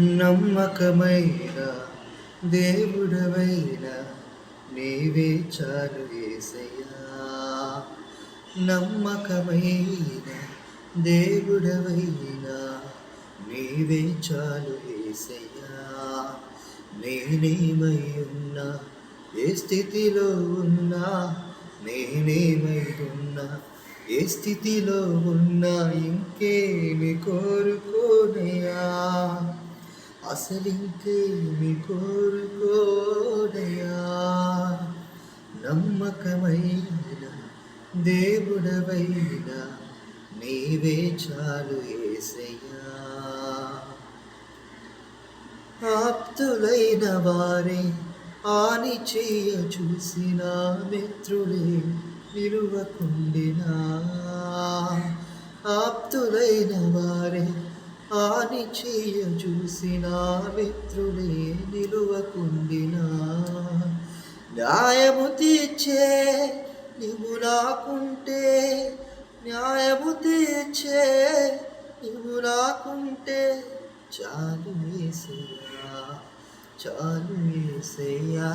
నమ్మకమైన దేవుడవైన నీవే చాలు ఏసయ్యా. నమ్మకమైన దేవుడవైన నీవే చాలు ఏసయ్యా. నేనేమై ఉన్నా ఏ స్థితిలో ఉన్నా నేనేమై ఉన్నా ఏ స్థితిలో ఉన్నా ఇంకేమి కోరుకోనయా అసలింకేమి కోరుకోడయా? నమ్మకమైన దేవుడవైన నీవే చాలు ఏసయ్యా. ఆప్తులైన వారే ఆని చేయ చూసిన మిత్రులే నిలువకుండినా ఆప్తులైన వారే ఆని చేయ చూసిన మిత్రులే నిలువకుండినా న్యాయము తీర్చే నీవు నాకుంటే న్యాయము తీర్చే నీవు నాకుంటే చాలు వేసయ్యా చాలు వేసయ్యా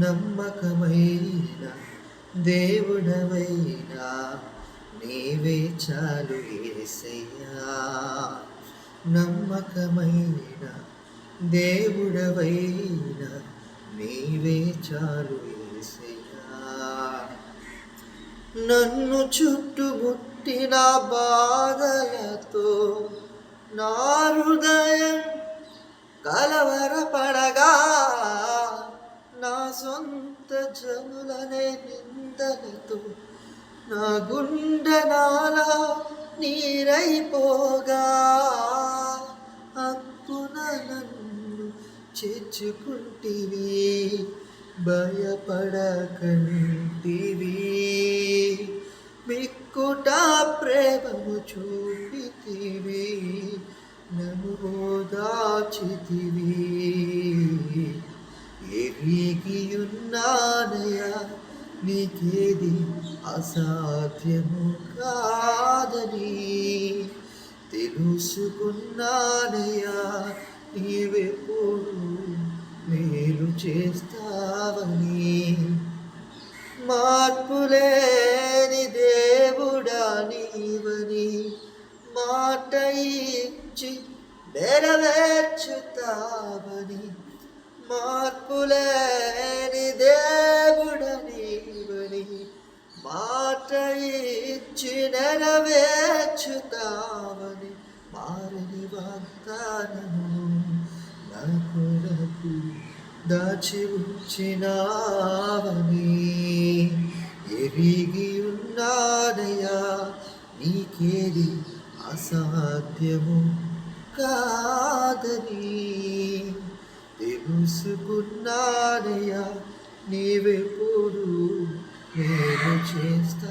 నమ్మకమైన దేవుడవైనా నీవే చాలు ఏసయ్యా. నమ్మకమైన దేవుడవైన నీవే చాలు ఏసయ్యా. నన్ను చుట్టుముట్టిన బాధలతో నా హృదయం కలవరపడగా నా సొంత జనులనే నిందలతో నా గుండెనాల నీరైపోగా. అక్కున నన్ను చేర్చుకుంటివి భయపడకంటివి. మిక్కుట ప్రేమము చూపితివి నన్ను ఓదాచితివి ఎరిగియున్నానయా నీకేది అసాధ్యము కాదని తెలుసుకున్నానయ్యా. నీవెప్పుడు మేలు చేస్తావని. మార్పులేని దేవుడా నీవని. మాట ఇచ్చి నెరవేర్చుతావని మార్పులే ఇచ్చి నెరవేర్చుతావని మారని వాగ్దానము నా కొరకు దాచి ఉంచినావని ఎరిగి ఉన్నానయ్యా నీకేది అసాధ్యము కాదని తెలుసుకున్నానయ్యా నీవెప్పుడు ఏమి చేస్తావని?